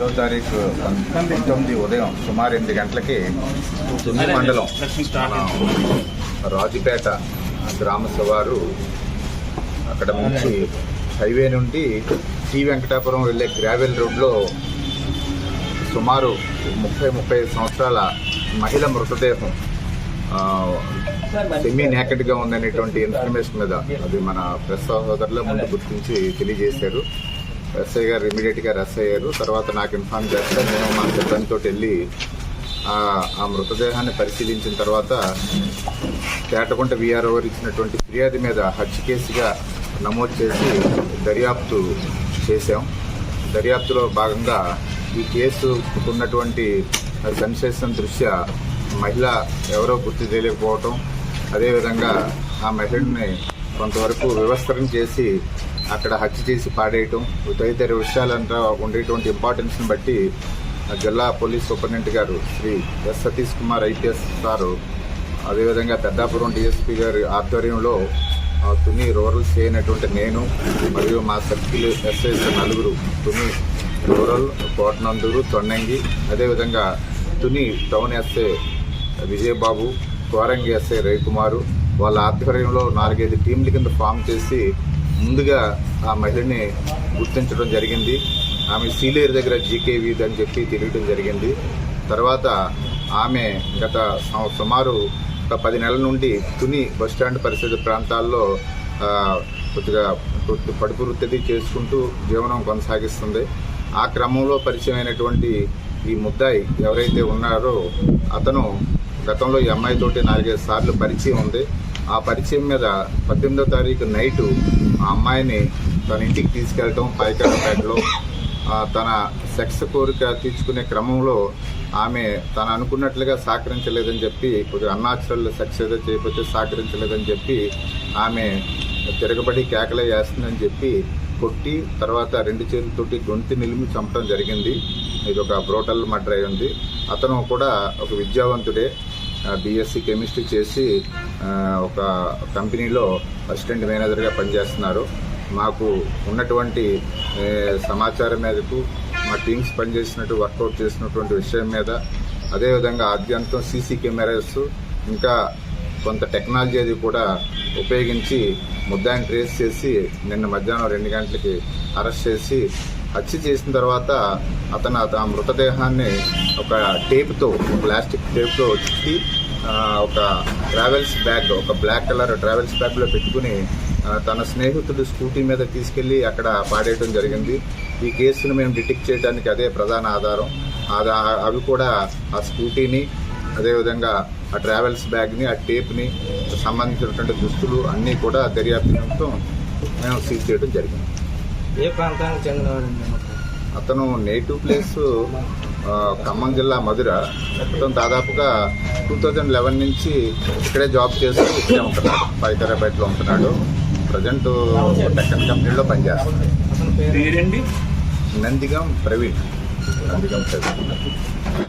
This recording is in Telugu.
పదో తారీఖు పంతొమ్మిది ఉదయం సుమారు ఎనిమిది గంటలకి తుమ్మి మండలం రాజుపేట గ్రామ సవారు అక్కడ నుంచి హైవే నుండి టీ వెంకటాపురం వెళ్ళే గ్రావెల్ రోడ్లో సుమారు ముప్పై ముప్పై సంవత్సరాల మహిళ మృతదేహం సెమీ నేకెడ్గా ఉందనేటువంటి ఇన్ఫర్మేషన్ మీద అది మన ప్రెస్ సహోదరుల ముందు గుర్తించి తెలియజేశారు. ఎస్ఐ గారు ఇమీడియట్గా రెస్ట్ అయ్యారు. తర్వాత నాకు ఇన్ఫార్మ్ చేస్తే నేను మా సిబ్బందితో వెళ్ళి ఆ- మృతదేహాన్ని పరిశీలించిన తర్వాత కేటకుంట విఆర్ఓ గారు ఇచ్చినటువంటి ఫిర్యాదు మీద హత్య కేసుగా నమోదు చేసి దర్యాప్తు చేశాం. దర్యాప్తులో భాగంగా ఈ కేసుకున్నటువంటి ఉన్నటువంటి దృష్ట్యా మహిళ ఎవరో గుర్తు తెలియకపోవటం అదేవిధంగా ఆ మహిళని కొంతవరకు వివస్త్రం చేసి అక్కడ హత్య చేసి పాడేయటం తదితర విషయాలంతా ఉండేటువంటి ఇంపార్టెన్స్ని బట్టి ఆ జిల్లా పోలీస్ సూపరింటెండెంట్ గారు Shri S Satish Kumar IPS sir అదేవిధంగా పెద్దాపురం డిఎస్పీ గారి ఆధ్వర్యంలో ఆ, తుని రూరల్ సీ అయినటువంటి నేను మరియు మా సర్కిల్ ఎస్ఐస్ నలుగురు తుని రూరల్ కోటనందూరు తొన్నంగి అదేవిధంగా Tuni town SI Vijayababu Korangi SI Ravikumar వాళ్ళ ఆధ్వర్యంలో నాలుగైదు టీంల కింద ఫామ్ చేసి ముందుగా ఆ మహిళని గుర్తించడం జరిగింది. ఆమె సీలేరు దగ్గర జీకే వీధి అని చెప్పి తెలియడం జరిగింది. తర్వాత ఆమె గత సుమారు ఒక పది నెలల నుండి తుని బస్టాండ్ పరిసర ప్రాంతాల్లో కొద్దిగా కొద్ది పడుపు వృత్తి చేసుకుంటూ జీవనం కొనసాగిస్తుంది. ఆ క్రమంలో పరిచయమైనటువంటి ఈ ముద్దాయి ఎవరైతే ఉన్నారో అతను గతంలో ఈ అమ్మాయితోటి నాలుగైదు సార్లు పరిచయం ఉంది. ఆ పరిచయం మీద పద్దెనిమిదో తారీఖు నైటు ఆ అమ్మాయిని తన ఇంటికి తీసుకెళ్ళటం పాయకాడపేటలో తన సెక్స్ కోరిక తీర్చుకునే క్రమంలో ఆమె తను అనుకున్నట్లుగా సహకరించలేదని చెప్పి కొద్దిగా అన్నాచురల్ సెక్స్ ఏదో చేయకపోతే సహకరించలేదని చెప్పి ఆమె తిరగబడి కేకలే వేస్తుందని చెప్పి కొట్టి తర్వాత రెండు చేతులతోటి గొంతు నిలిమి చంపడం జరిగింది. ఇది ఒక బ్రోటల్ మర్డర్ అయి ఉంది. అతను కూడా ఒక విద్యావంతుడే. బీఎస్సీ కెమిస్ట్రీ చేసి ఒక కంపెనీలో అసిస్టెంట్ మేనేజర్గా పనిచేస్తున్నారు. మాకు ఉన్నటువంటి సమాచారం మేరకు మా టీమ్స్ పనిచేసినట్టు వర్కౌట్ చేసినటువంటి విషయం మీద అదేవిధంగా ఆద్యంతం సీసీ కెమెరాస్ ఇంకా కొంత టెక్నాలజీ అది కూడా ఉపయోగించి ముద్దాయిని ట్రేస్ చేసి నిన్న మధ్యాహ్నం రెండు గంటలకి అరెస్ట్ చేసి హత్య చేసిన తర్వాత అతను ఆ మృతదేహాన్ని ఒక టేప్తో ప్లాస్టిక్ టేప్తో చుట్టి ఒక ట్రావెల్స్ బ్యాగ్ ఒక బ్లాక్ కలర్ ట్రావెల్స్ బ్యాగ్లో పెట్టుకుని తన స్నేహితుడు స్కూటీ మీద తీసుకెళ్ళి అక్కడ పాడేయడం జరిగింది. ఈ కేసును మేము డిటెక్ట్ చేయడానికి అదే ప్రధాన ఆధారం. అది అవి కూడా ఆ స్కూటీని అదేవిధంగా ఆ ట్రావెల్స్ బ్యాగ్ని ఆ టేప్ని సంబంధించినటువంటి దుస్తులు అన్నీ కూడా దర్యాప్తు మేము సీజ్ చేయడం జరిగింది. ఏ ప్రాంతానికి చెందినవాడండి అతను నేటివ్ ప్లేస్ ఖమ్మం జిల్లా మధుర. మొత్తం దాదాపుగా టూ థౌజండ్ లెవెన్ నుంచి ఇక్కడే జాబ్ చేస్తూ ఇక్కడే ఉంటున్నాడు. పైతరాపేటలో ఉంటున్నాడు. ప్రజెంట్ టెక్కన్ కంపెనీలో పనిచేస్తున్నాడు. అతని పేరండి నందిగం ప్రవీణ్. నందిగం ప్రవీణ్.